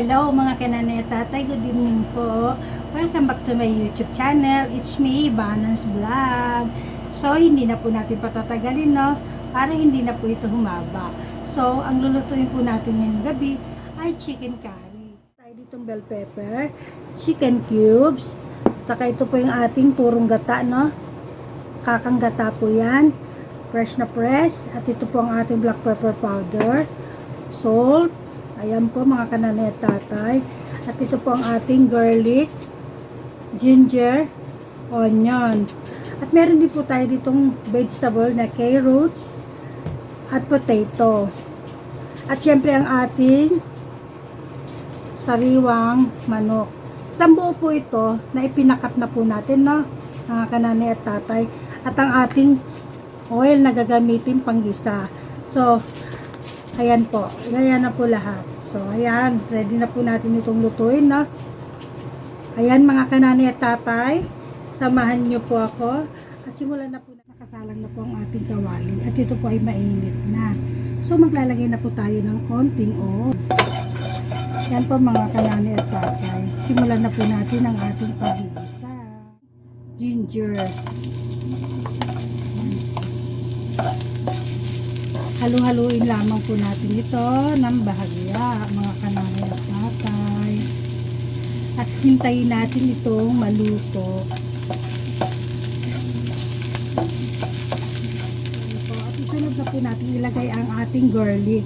Hello mga kananay at tatay, good evening po. Welcome back to my YouTube channel. It's me, Balance Vlog. So, hindi na po natin patatagalin, no? Para hindi na po ito humaba. So, ang lulutuin po natin ngayong gabi ay chicken curry. Tayo ditong bell pepper, chicken cubes, saka ito po yung ating turong gata, no? Kakang gata po yan. Fresh na press. At ito po ang ating black pepper powder. Salt. Ayan po mga kananay at tatay. At ito po ang ating garlic, ginger, onion. At meron din po tayo ditong vegetable na carrots at potato. At syempre ang ating sariwang manok. Isang buo po ito na ipinakat na po natin, no? Mga kananay at tatay. At ang ating oil na gagamitin panggisa. So, ayan po. Ayan na po lahat. So, ayan. Ready na po natin itong lutuin, no? Ayan mga kananay at tatay. Samahan niyo po ako. At simulan na po nakasalang na po ang ating kawali. At ito po ay mainit na. So, maglalagay na po tayo ng konting oil. Yan po mga kanani at tatay. Simulan na po natin ang ating pag-iisa. Ginger. Halu-haluin lamang po natin ito ng bahagya, mga kanani at tatay. At hintayin natin itong maluto. At isunod na po natin ilagay ang ating garlic.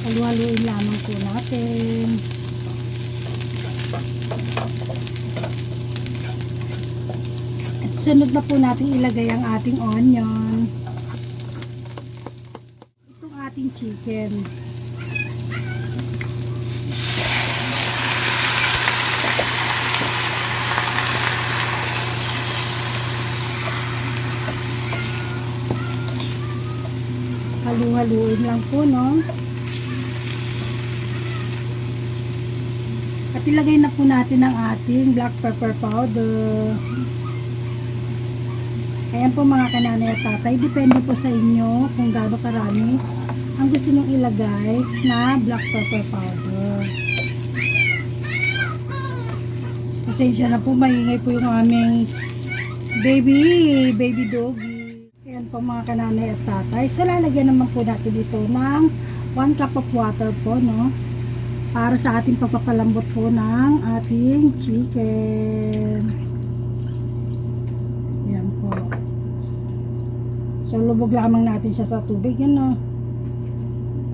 Halu-haluin lamang po natin. Sunod na po natin ilagay ang ating onion. Itong ating chicken. Halu-haluin lang po, no? At ilagay na po natin ang ating black pepper powder. Ayan po mga kananay at tatay. Depende po sa inyo kung gaano karami ang gusto nyong ilagay na black pepper powder. Pasensya na po, maingay po yung aming baby, baby doggy. Ayan po mga kananay at tatay. So lalagyan naman po natin dito ng 1 cup of water po, no? para sa ating pagpapalambot po ng ating chicken. Yan po. So, lubog lamang natin siya sa tubig. Yan no.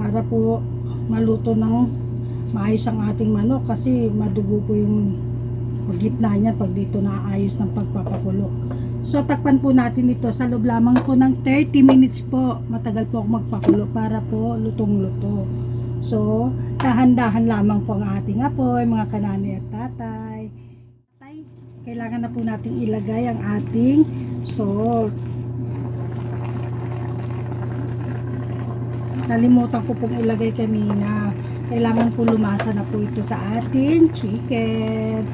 Para po maluto ng maayos ang ating manok kasi madugo po yung gitna niya pag dito naayos ng pagpapakulo. So, takpan po natin ito sa loob lamang po ng 30 minutes po. Matagal po ako magpakulo para po lutong-luto. So, dahan-dahan lamang po ang ating apoy, mga kanani at tatay. Tatay, kailangan na po nating ilagay ang ating salt. Nalimutan ko pong ilagay kanina. Kailangan po lumasa na po ito sa ating chicken.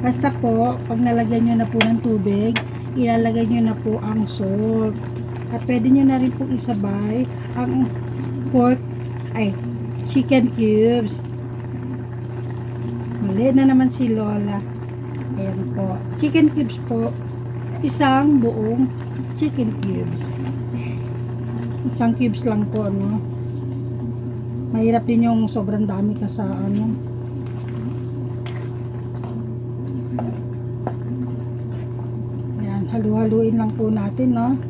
Basta po, pag nalagyan nyo na po ng tubig, ilalagay nyo na po ang salt. At pwede nyo na rin po isabay ang pork, ay, chicken cubes. Mali na naman si Lola. Ayan po. Chicken cubes po. Isang buong chicken cubes. Isang cubes lang po, no? Mahirap din yung sobrang dami ka sa ano. Ayan, halu-haluin lang po natin, no?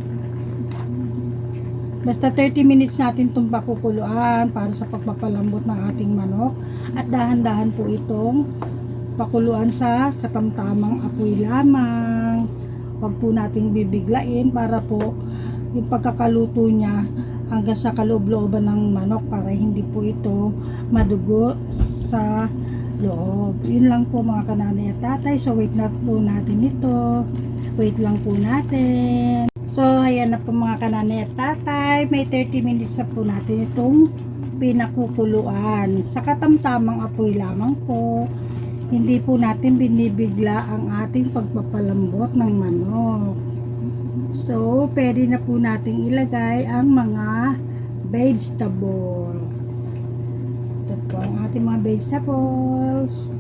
Basta 30 minutes natin itong pakukuluan para sa pagpapalambot ng ating manok. At dahan-dahan po itong pakuluan sa katamtamang apoy lamang. Huwag po nating bibiglain para po yung pagkakaluto niya hanggang sa kaloob-looban ng manok para hindi po ito madugo sa loob. Yun lang po mga kananay at tatay. So wait na po natin ito. Wait lang po natin. So, ayan na po mga kananay at tatay. May 30 minutes na po natin itong pinakukuluan. Sa katamtamang apoy lamang po. Hindi po natin binibigla ang ating pagpapalambot ng manok. So, pwede na po nating ilagay ang mga vegetable. Ito po ang ating mga vegetables.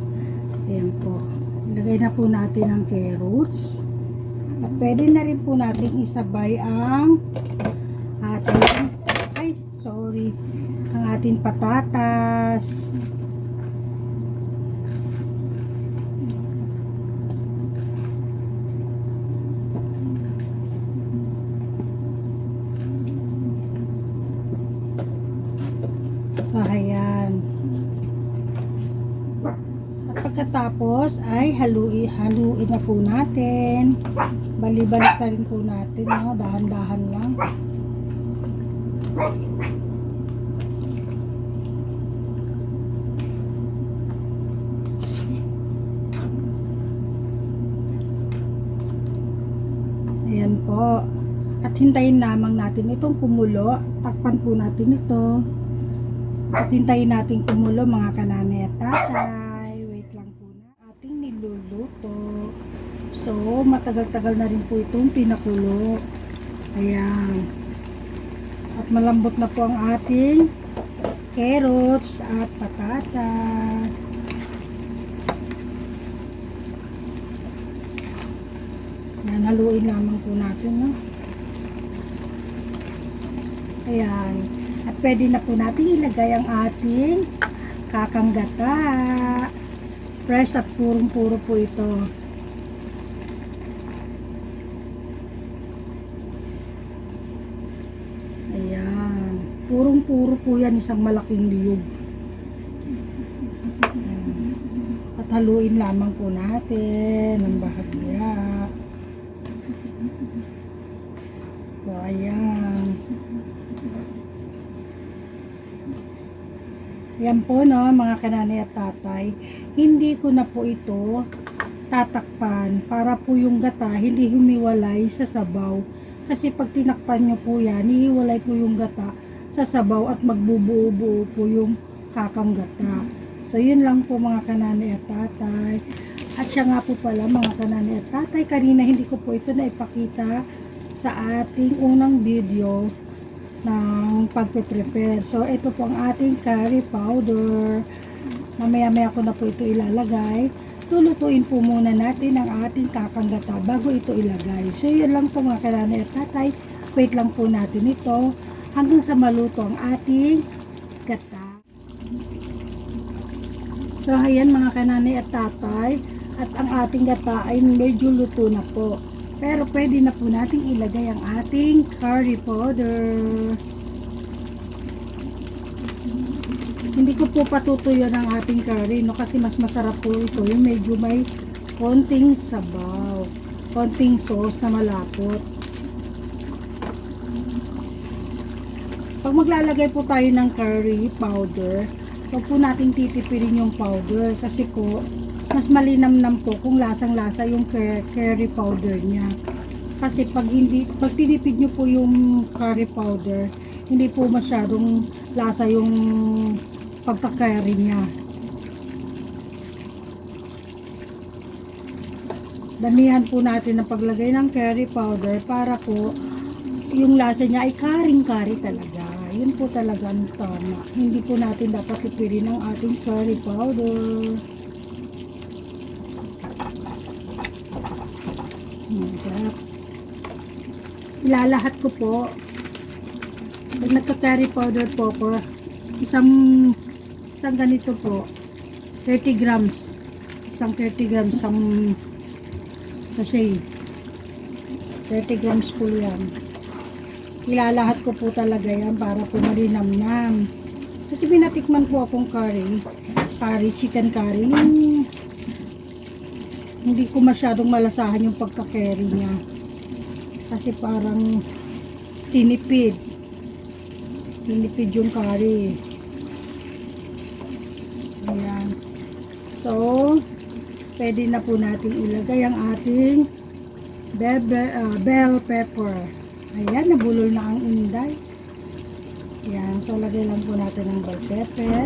Ayan po. Ilagay na po natin ang carrots. At pwede na rin po natin isabay ang ating, ay, sorry, ang ating patatas. Ayan. At pagkatapos ay haluin, haluin na po natin. Balibalik na rin po natin, no? dahan-dahan lang. Ayan po. At hintayin lamang natin itong kumulo. Takpan po natin ito. At hintayin natin kumulo mga kananay at. Wait lang po na. Ating niluluto. Matagal-tagal na rin po itong pinakulo. Ayan. At malambot na po ang ating carrots at patatas. Yan, haluin lamang po natin, no? Ayan. At pwede na po natin ilagay ang ating kakanggata. Fresh at purong-puro po ito. Ayan. Purong-puro po yan, isang malaking liyog. At haluin lamang po natin ng bahagya. So, ayan. Yan po no, mga kananay at tatay. Hindi ko na po ito tatakpan para po yung gata hindi humiwalay sa sabaw. Kasi pag tinakpan nyo po yan, hihiwalay po yung gata sa sabaw at magbubuo-buo po yung kakang gata. So yun lang po mga kananay at tatay. At siya nga po pala mga kananay at tatay, kanina hindi ko po ito naipakita sa ating unang video ng pagpe-prepare. So, ito po ang ating curry powder. Mamaya-maya ko na po ito ilalagay. Lulutuin po muna natin ang ating kakanggata bago ito ilagay. So, yun lang po mga kalanay at tatay. Wait lang po natin ito hanggang sa maluto ang ating gata. So, ayan mga kananay at tatay. At ang ating gata ay medyo luto na po. Pero pwede na po nating ilagay ang ating curry powder. Hindi ko po patutuyo ng ating curry no kasi mas masarap po ito yung medyo may konting sabaw, konting sauce na malapot. Pag maglalagay po tayo ng curry powder, huwag po nating titipirin yung powder kasi po mas malinamnam po kung lasang-lasa yung cur- curry powder niya. Kasi pag hindi pag tinipid niyo po yung curry powder, hindi po masyadong lasa yung pagka-curry niya. Damihan po natin ang paglagay ng curry powder para po yung lasa niya ay karing-kari talaga. Yun po talaga ang tama. Hindi po natin dapat tipirin ang ating curry powder. Sarap. Ilalahat ko po. Pag nagka-curry powder po ko, isang isang ganito po, 30 grams. Isang 30 grams, isang sachet. 30 grams po yan. Ilalahat ko po talaga yan para po malinamnam. Kasi pinatikman po akong curry, curry, chicken curry. Hindi ko masyadong malasahan yung pagka-carry niya. Kasi parang tinipid. Tinipid yung curry. Ayan. So, pwede na po natin ilagay ang ating bebe, ah, bell pepper. Ayan, nabulol na ang inday. Ayan, so lagay lang po natin ang bell pepper.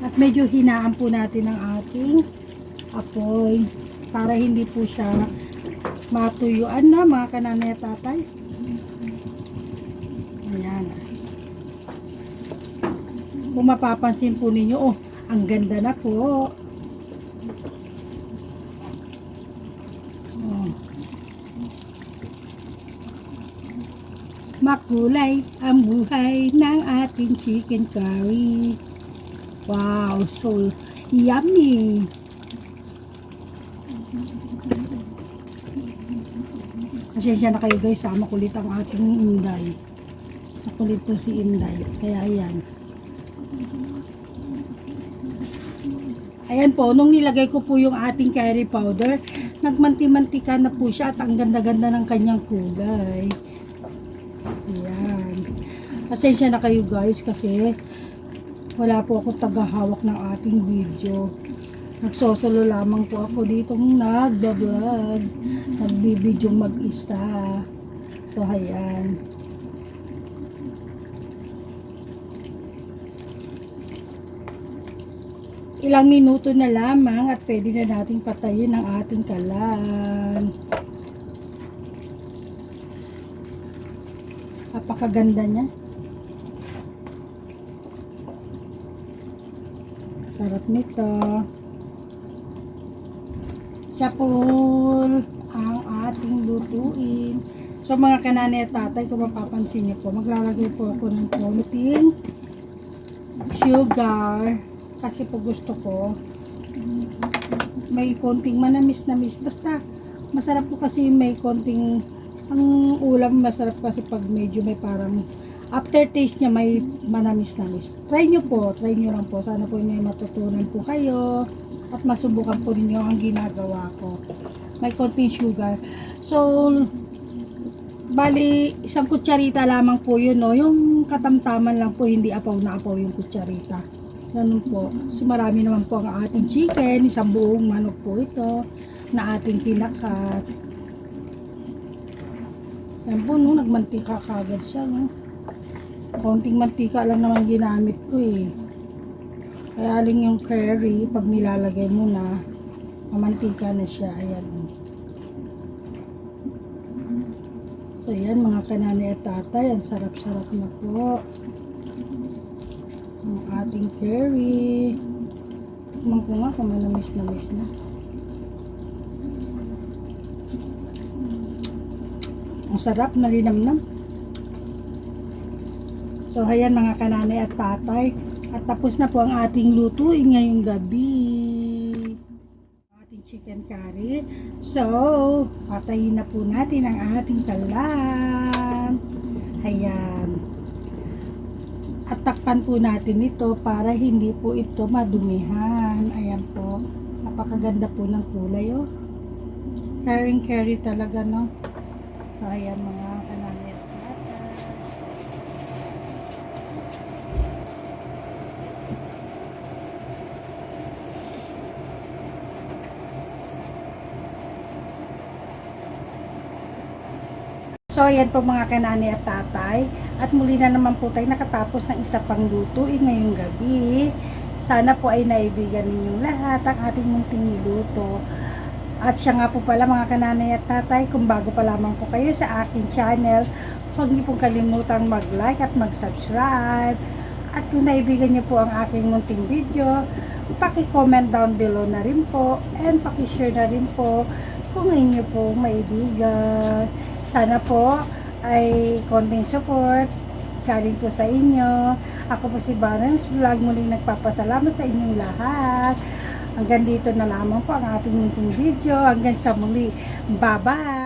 At medyo hinaan po natin ang ating apoy para hindi po siya matuyuan na mga kananay at tatay. Ayan. Kung mapapansin po ninyo, oh, ang ganda na po. Oh. Makulay ang buhay ng ating chicken curry. Wow, so yummy. Pasensya na kayo guys, ha, makulit ang ating Inday. Makulit po si Inday. Kaya ayan. Ayan po, nung nilagay ko po yung ating curry powder, nagmanti-mantika na po siya at ang ganda-ganda ng kanyang kulay. Ayan. Pasensya na kayo guys kasi wala po akong tagahawak ng ating video. Nagsosolo lamang po ako dito nagda-vlog. Nagbibidyo mag-isa. So, ayan. Ilang minuto na lamang at pwede na nating patayin ang ating kalan. Napakaganda niya. Sarap nito. Siya po ang ating lutuin. So mga kananay at tatay, kung mapapansin niyo po, maglalagay po ako ng konting sugar. Kasi po gusto ko may konting manamis-namis. Basta masarap po kasi may konting ang ulam masarap kasi pag medyo may parang aftertaste niya may manamis-namis. Try nyo po, try nyo lang po. Sana po may matutunan po kayo at masubukan po ninyo ang ginagawa ko. May konting sugar. So, bali, isang kutsarita lamang po yun, no? Yung katamtaman lang po, hindi apaw na apaw yung kutsarita. Ganun po. Kasi marami naman po ang ating chicken, isang buong manok po ito, na ating pinakat. Yan po, no? Nagmantika kagad siya, no? Konting mantika lang naman ginamit ko, eh. Kaya aling yung curry, pag nilalagay mo na, mamantika na siya. Ayan. oh. So, yan mga kananay at tatay. Ang sarap-sarap na po. Ang ating curry. Tikman ko nga kung manamis-namis na. Ang sarap na linamnam. So, ayan mga kananay at tatay. At tapos na po ang ating lutuin ngayong gabi. Ating chicken curry. So, patayin na po natin ang ating kalan. Ayan. At takpan po natin ito para hindi po ito madumihan. Ayan po. Napakaganda po ng kulay oh. Caring curry talaga no. So, ayan mga kananay at tatay. So, ayan po mga kanani at tatay. At muli na naman po tayo nakatapos ng isa pang lutuin ngayong gabi. Sana po ay naibigan ninyong lahat ang ating munting niluto. At siya nga po pala mga kananay at tatay, kung bago pa lamang po kayo sa aking channel, huwag niyo pong kalimutang mag-like at mag-subscribe. At kung naibigan niyo po ang aking munting video, paki-comment down below na rin po and paki-share na rin po kung inyo po maibigan. Sana po ay konting support galing po sa inyo. Ako po si Barnes Vlog muling nagpapasalamat sa inyong lahat. Hanggang dito na lamang po ang ating munting video. Hanggang sa muli. Bye-bye!